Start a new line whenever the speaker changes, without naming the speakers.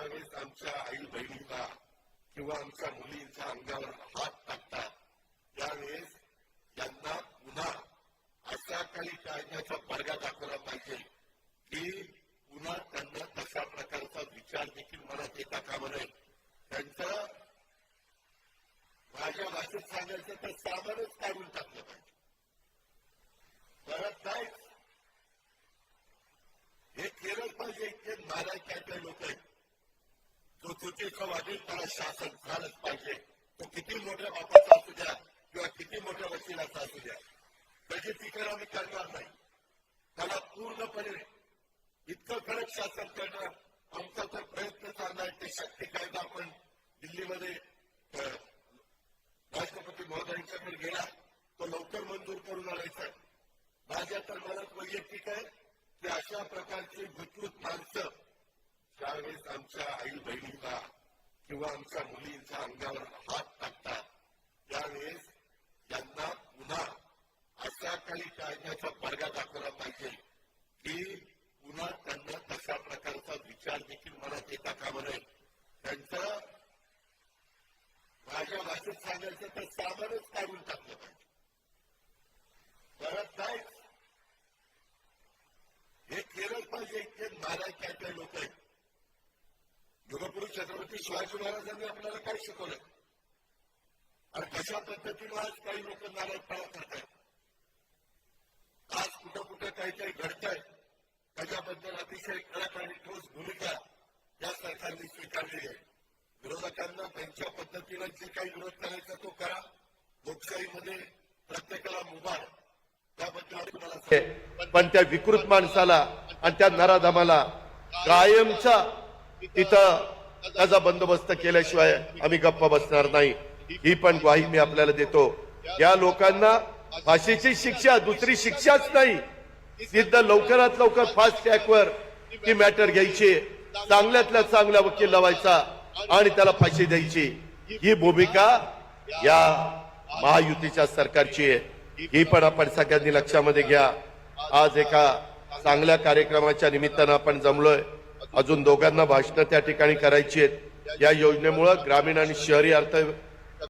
ज्यावेळेस आमच्या आई बहिणीला किंवा आमच्या मुलींच्या अंगावर हात टाकतात. त्यावेळेस यांना पुन्हा अशा काही कायद्याचा पर्गा दाखवला पाहिजे की पुन्हा त्यांना तशा प्रकारचा विचार देखील मनात येता कामा नये. त्यांचं माझ्या भाषेत सांगायचं तर सामानच काढून टाकलं पाहिजे. परत काय? हे केलंच पाहिजे इतके नाराज काय काय लोक आहेत जो वाटेल त्याला शासन झालंच पाहिजे. तो किती मोठ्या बापाचा असू द्या किंवा किती मोठ्या वकिलाचा असू द्या. म्हणजे त्याची फिकर आम्ही करणार नाही. त्याला पूर्णपणे इतकं कडक शासन करणं आमचा तर प्रयत्न चालला आहे. ते शक्य कायदा आपण दिल्लीमध्ये राष्ट्रपती महोदयांच्याकडे गेला तो लवकर मंजूर करून आणायचा माझ्या तर मनात वैयक्तिक आहे की अशा प्रकारची विकृत माणसं ज्यावेळेस आमच्या आई बहिणी किंवा आमच्या मुलींच्या अंगावर हात टाकतात त्यावेळेस यांना पुन्हा अशा काही कायद्याचा पर्गा दाखवला पाहिजे की पुन्हा त्यांना तशा प्रकारचा विचार देखील मनात येता कामा नये त्यांचं माझ्या भाषेत सांगायचं तर सामानच काढून टाकलं पाहिजे परत नाहीच हे केलंच पाहिजे इतके काय काय लोक आहेत युगपुरुष छत्रपती शिवाजी महाराजांनी आपल्याला काय शिकवलं? आणि कशा पद्धतीनं आज काही लोक नाराजपणा करतायत आज कुठं कुठं काही काही घडतंय? त्याच्याबद्दल अतिशय कडक आणि ठोस भूमिका या सरकारने स्वीकारली आहे. विरोधकांना त्यांच्या पद्धतीनं जे काही विरोध करायचा तो करा. लोकशाहीमध्ये प्रत्येकाला मुबार त्याबद्दल
पण त्या विकृत माणसाला आणि त्या नराधमाला कायमचा तिथं त्याचा बंदोबस्त केल्याशिवाय आम्ही गप्प बसणार नाही. ही पण ग्वाही मी आपल्याला देतो. या लोकांना फाशीची शिक्षा दुसरी शिक्षाच नाही. सिद्ध लवकरात लवकर फास्ट ट्रॅकवर ती मॅटर घ्यायची. चांगल्यातल्या चांगला वकील लावायचा आणि त्याला फाशी द्यायची. ही भूमिका या महायुतीच्या सरकारची आहे. ही पण आपण सगळ्यांनी लक्षामध्ये घ्या. आज एका चांगल्या कार्यक्रमाच्या निमित्तानं आपण जमलोय. अजून दोघांना भाषणं त्या ठिकाणी करायची आहेत. या योजनेमुळं ग्रामीण आणि शहरी अर्थ